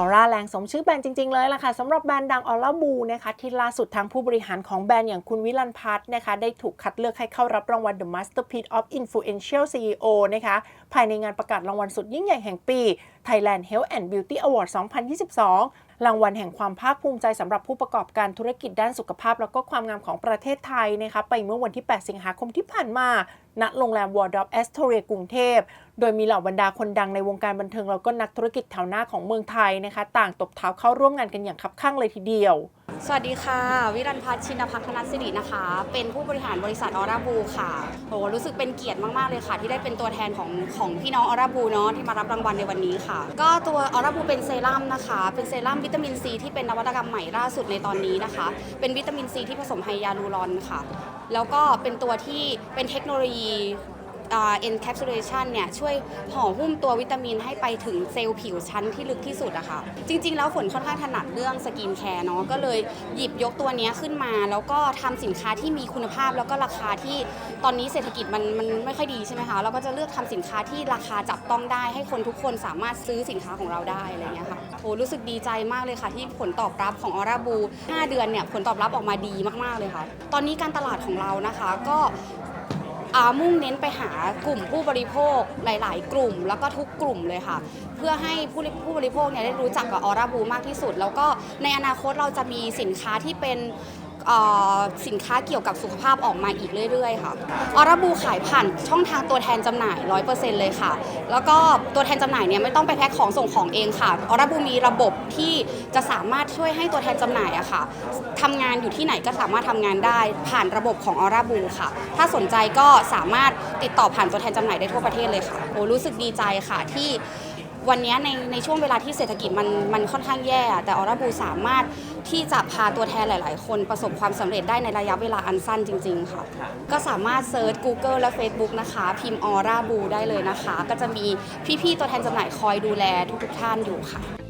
อล่าแรงสมชื่อแบรนด์จริง ๆ เลยล่ะค่ะสำหรับแบรนด์ดังออร่าบูนะคะที่ล่าสุดทางผู้บริหารของแบรนด์อย่างคุณวิลันพัฒน์นะคะได้ถูกคัดเลือกให้เข้ารับรางวัล The Masterpiece of Influential CEO นะคะภายในงานประกาศรางวัลสุดยิ่งใหญ่แห่งปี Thailand Health and Beauty Award 2022รางวัลแห่งความภาคภูมิใจสำหรับผู้ประกอบการธุรกิจด้านสุขภาพ แล้วก็ความงามของประเทศไทยนะคะไปเมื่อวันที่ 8 สิงหาคมที่ผ่านมา ณ โรงแรมวอร์ดอฟแอสโทเรียกรุงเทพ โดยมีเหล่าบรรดาคนดังในวงการบันเทิงแล้วก็นักธุรกิจแถวหน้าของเมืองไทยนะคะ ต่างตบเท้าเข้าร่วมงานกันอย่างคับข้างเลยทีเดียว สวัสดีค่ะ วิรันพัฒชินพัฒนสิรินะคะ เป็นผู้บริหารบริษัทออร่าบูค่ะโหรู้สึกเป็นเกียรติมาก ๆ เลยค่ะ ที่ได้เป็นตัวแทนของของพี่น้องออร่าบูเนาะที่มารับรางวัลในวันนี้ค่ะ ก็ตัวออร่าบูเป็นเซรั่มนะคะ เป็นเซรั่มวิตามินซีที่เป็นนวัตกรรมใหม่ล่าสุดในตอนนี้นะคะ เป็นวิตามินซีที่ผสมไฮยาลูรอนค่ะ แล้วก็เป็นตัวที่เป็นเทคโนโลยี encapsulation เนี่ยช่วยห่อหุ้มตัววิตามินให้ไปถึงเซลล์ผิวชั้นที่ลึกที่สุดอะค่ะ จริง ๆ แล้วฝนค่อนข้างถนัดเรื่องสกินแคร์เนาะก็เลยหยิบยกตัวนี้ขึ้นมา แล้วก็ทำสินค้าที่มีคุณภาพแล้วก็ราคาที่ตอนนี้เศรษฐกิจมันมันไม่ค่อยดีใช่ไหมคะเราก็จะเลือกทำสินค้าที่ราคาจับต้องได้ ให้คนทุกคนสามารถซื้อสินค้าของเราได้อะไรเงี้ยค่ะโหรู้สึกดีใจมากเลยค่ะ ที่ผลตอบรับของออร่าบู5เดือนเนี่ยผลตอบรับออกมาดีมากๆเลยค่ะ ตอนนี้การตลาดของเรานะคะก็ มุ่งเน้นไปหากลุ่มผู้บริโภคหลาย ๆ กลุ่ม แล้วก็ทุกกลุ่มเลยค่ะ เพื่อให้ผู้ผู้บริโภคเนี่ยได้รู้จักกับออร่าบูมากที่สุด แล้วก็ในอนาคตเราจะมีสินค้าที่เป็น สินค้าเกี่ยวกับสุขภาพออกมาอีกเรื่อย ๆ ค่ะออร่าบูขายผ่านช่องทางตัวแทนจำหน่าย 100%เลยค่ะ แล้วก็ตัวแทนจำหน่ายเนี่ยไม่ต้องไปแพ็คของส่งของเองค่ะออร่าบูมีระบบที่จะสามารถช่วยให้ตัวแทนจำหน่ายอะค่ะทำงานอยู่ที่ไหนก็สามารถทำงานได้ผ่านระบบของออร่าบูค่ะ ถ้าสนใจก็สามารถติดต่อผ่านตัวแทนจำหน่ายได้ทั่วประเทศเลยค่ะโอ้รู้สึกดีใจค่ะที่ วันนี้ในในช่วงเวลาที่เศรษฐกิจมันมันค่อนข้างแย่ แต่ออร่าบูสามารถที่จะพาตัวแทนหลาย ๆ คนประสบความสำเร็จได้ในระยะเวลาอันสั้นจริง ๆ ค่ะ ก็สามารถเซิร์ช Google และ Facebook นะคะ พิมพ์ออร่าบูได้เลยนะคะ ก็จะมีพี่ ๆ ตัวแทนจำหน่ายคอยดูแลทุก ๆ ท่านอยู่ค่ะ